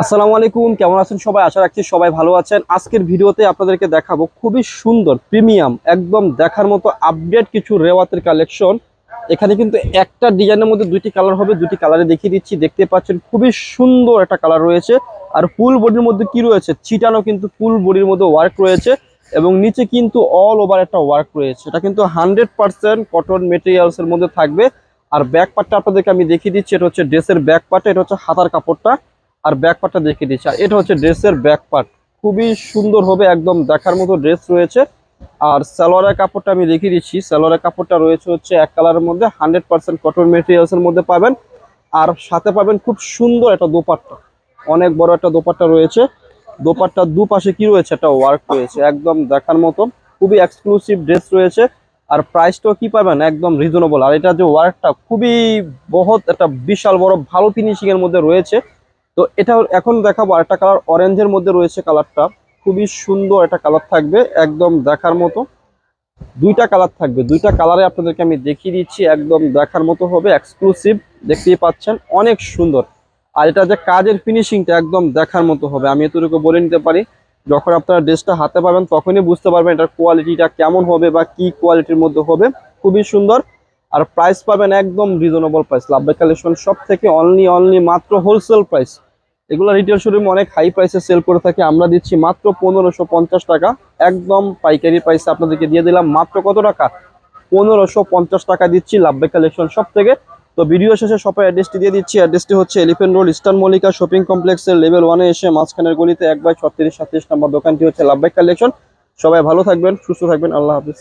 আসসালামু আলাইকুম, কেমন আছেন সবাই? আশা রাখছি সবাই ভালো আছেন। আজকের ভিডিওতে আপনাদেরকে দেখাবো খুবই সুন্দর, প্রিমিয়াম, একদম দেখার মতো আপডেট কিছু রেওয়াতের কালেকশন এখানে কিন্তু একটা ডিজাইনের মধ্যে দুইটি কালার হবে দুটি কালারে দেখিয়ে দিচ্ছি। দেখতে পাচ্ছেন খুবই সুন্দর একটা কালার রয়েছে। আর ফুল বডির মধ্যে কি রয়েছে? চিটানো কিন্তু ফুল বডির মধ্যে ওয়ার্ক রয়েছে এবং নিচে কিন্তু অল ওভার একটা ওয়ার্ক রয়েছে। এটা কিন্তু হান্ড্রেড পার্সেন্ট কটন মেটেরিয়ালসের মধ্যে থাকবে। আর ব্যাক পার্টটা আপনাদেরকে আমি দেখিয়ে দিচ্ছি, এটা হচ্ছে ড্রেসের ব্যাক পার্ট এটা হচ্ছে হাতার কাপড়টা। আর ব্যাক পার্টটা দেখিয়ে দিচ্ছি। আর এটা হচ্ছে ড্রেসের ব্যাক পার্ট খুবই সুন্দর হবে, একদম দেখার মতো ড্রেস রয়েছে। আর সালোয়ারের কাপড়টা আমি দেখিয়ে দিচ্ছি। সালোয়ারের কাপড়টা রয়েছে হচ্ছে এক কালারের মধ্যে হান্ড্রেড পার্সেন্ট কটন মেটেরিয়ালসের মধ্যে পাবেন। আর সাথে পাবেন খুব সুন্দর একটা দোপাট্টা। অনেক বড় একটা দোপাট্টা রয়েছে। দোপাট্টার দুপাশে কি রয়েছে? একটা ওয়ার্ক রয়েছে, একদম দেখার মতো। খুবই এক্সক্লুসিভ ড্রেস রয়েছে। আর প্রাইসটাও কি পাবেন? একদম রিজনেবল আর এটা যে ওয়ার্কটা খুবই বহুত একটা বিশাল বড় ভালো ফিনিশিং এর মধ্যে রয়েছে। তো এটা এখন দেখাবো আরেকটা কালার অরেঞ্জের মধ্যে রয়েছে কালারটা খুবই সুন্দর একটা কালার থাকবে, একদম দেখার মতো। দুইটা কালার থাকবে, দুইটা কালারে আপনাদেরকে আমি দেখিয়ে দিচ্ছি, একদম দেখার মতো হবে এক্সক্লুসিভ দেখতেই পাচ্ছেন, অনেক সুন্দর। আর এটা যে কাজের ফিনিশিংটা একদম দেখার মতো হবে, আমি এতটুকু বলে নিতে পারি। যখন আপনারা ড্রেসটা হাতে পাবেন, তখনই বুঝতে পারবেন এটার কোয়ালিটিটা কেমন হবে বা কি কোয়ালিটির মধ্যে হবে। খুবই সুন্দর। আর প্রাইস পাবেন একদম রিজনেবল প্রাইস লাভবাই কালেকশন সব থেকে অনলি অনলি মাত্র হোলসেল প্রাইস এগুলো রিটেল শোরুমে অনেক হাই প্রাইসে সেল করে থাকে। আমরা দিচ্ছি মাত্র পনেরোশো পঞ্চাশ টাকা। একদম পাইকারি প্রাইসে আপনাদেরকে দিয়ে দিলাম। মাত্র কত টাকা? পনেরোশো পঞ্চাশ টাকা দিচ্ছি লাভবাই কালেকশন সব থেকে। তো ভিডিও শেষে শপের অ্যাড্রেসটি দিয়ে দিচ্ছি। অ্যাড্রেসটি হচ্ছে elephant road eastern Mallika shopping কমপ্লেক্সের লেভেল ওয়ানে এসে মাঝখানের গলিতে এক বাই ছত্রিশ সাতত্রিশ নম্বর দোকানটি হচ্ছে লাভবাই কালেকশন সবাই ভালো থাকবেন, সুস্থ থাকবেন। আল্লাহ হাফিজ।